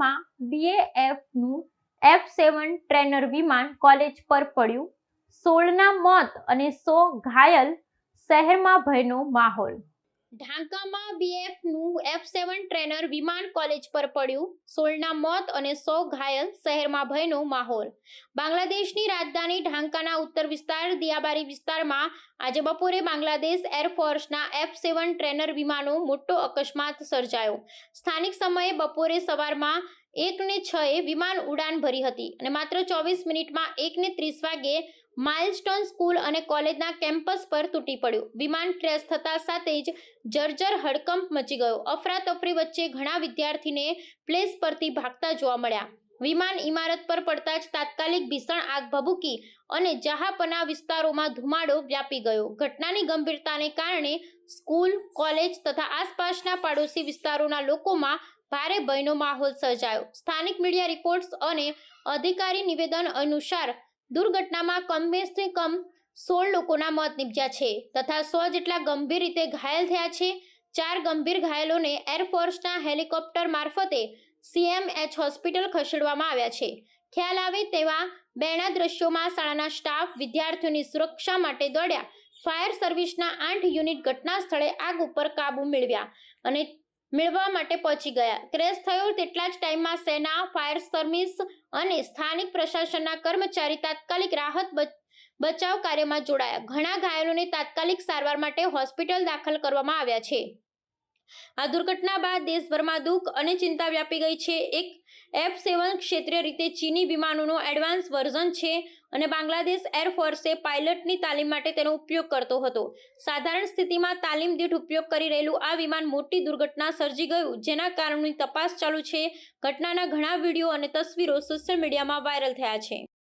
ઢાકામાં બીએએફનું F seven trainer વિમાન કોલેજ પર પડ્યું. સોળના મોત અને સો ઘાયલ શહેરમાં ભયનો માહોલ. ઢાકામાં બીએફનું એફ સેવન ટ્રેનર વિમાન કોલેજ પર પડ્યું. સોળના મોત અને સો ઘાયલ શહેરમાં ભયનો માહોલ. બાંગ્લાદેશની રાજધાની ઢાંકાના ઉત્તર વિસ્તાર, દિયાબારી વિસ્તારમાં આજે બપોરે બાંગ્લાદેશ એરફોર્સના એફ સેવન ટ્રેનર વિમાનો મોટો અકસ્માત સર્જાયો. સ્થાનિક સમયે બપોરે સવારમાં એક ને છ એ વિમાન ઉડાન ભરી હતી અને માત્ર ચોવીસ મિનિટમાં એક ને ત્રીસ વાગે માઇલસ્ટોન સ્કૂલ અને કોલેજના કેમ્પસ પર તૂટી પડ્યું. વિમાન ક્રેશ થતા સાથે જ જર્જર હડકંપ મચી ગયો. અફરાતફરી વચ્ચે ઘણા વિદ્યાર્થીને પ્લેસ પરથી ભાગતા જોવા મળ્યા. વિમાન ઇમારત પર પડતા જ તાત્કાલિક ભીષણ આગ ભભૂકી અને જહાપના વિસ્તારોમાં ધુમાડો વ્યાપી ગયો. ઘટનાની ગંભીરતાને કારણે સ્કૂલ, કોલેજ તથા આસપાસના પાડોશી વિસ્તારોના લોકોમાં ભારે ભયનો માહોલ સર્જાયો. સ્થાનિક મીડિયા રિપોર્ટ્સ અને અધિકારી નિવેદન અનુસાર દુર્ઘટનામાં કમબેસે કમ સોળ લોકોના મોત નીપજ્યા છે તથા સો જેટલા ગંભીર રીતે ઘાયલ થયા છે. ચાર ગંભીર ઘાયલોને એરફોર્સના હેલિકોપ્ટર મારફતે સીએમએચ હોસ્પિટલ ખસેડવામાં આવ્યા છે. ખ્યાલ આવે તેવા બેના દ્રશ્યોમાં શાળાના સ્ટાફ વિદ્યાર્થીઓની સુરક્ષા માટે દોડ્યા. ફાયર સર્વિસના આઠ યુનિટ ઘટના સ્થળે આગ ઉપર કાબુ મેળવ્યા અને મેળવવા માટે પહોંચી ગયા. ક્રેશ થયો તેટલા જ ટાઈમમાં સેના, ફાયર સર્વિસ અને સ્થાનિક પ્રશાસનના કર્મચારી તાત્કાલિક રાહત બચાવ કાર્યમાં જોડાયા. ઘણા ઘાયલોને તાત્કાલિક સારવાર માટે હોસ્પિટલ દાખલ કરવામાં આવ્યા છે. આ દુર્ઘટના બાદ દેશભરમાં દુઃખ અને ચિંતા વ્યાપી ગઈ છે. એક એફ સેવન ક્ષેત્રીય રીતે ચીની વિમાનોનો એડવાન્સ વર્ઝન છે અને બાંગ્લાદેશ એરફોર્સે પાયલટની તાલીમ માટે તેનો ઉપયોગ કરતો હતો. સાધારણ સ્થિતિમાં તાલીમ દીઠ ઉપયોગ કરી રહેલું આ વિમાન મોટી દુર્ઘટના સર્જી ગયું, જેના કારણની તપાસ ચાલુ છે. ઘટનાના ઘણા વીડિયો અને તસવીરો સોશિયલ મીડિયામાં વાયરલ થયા છે.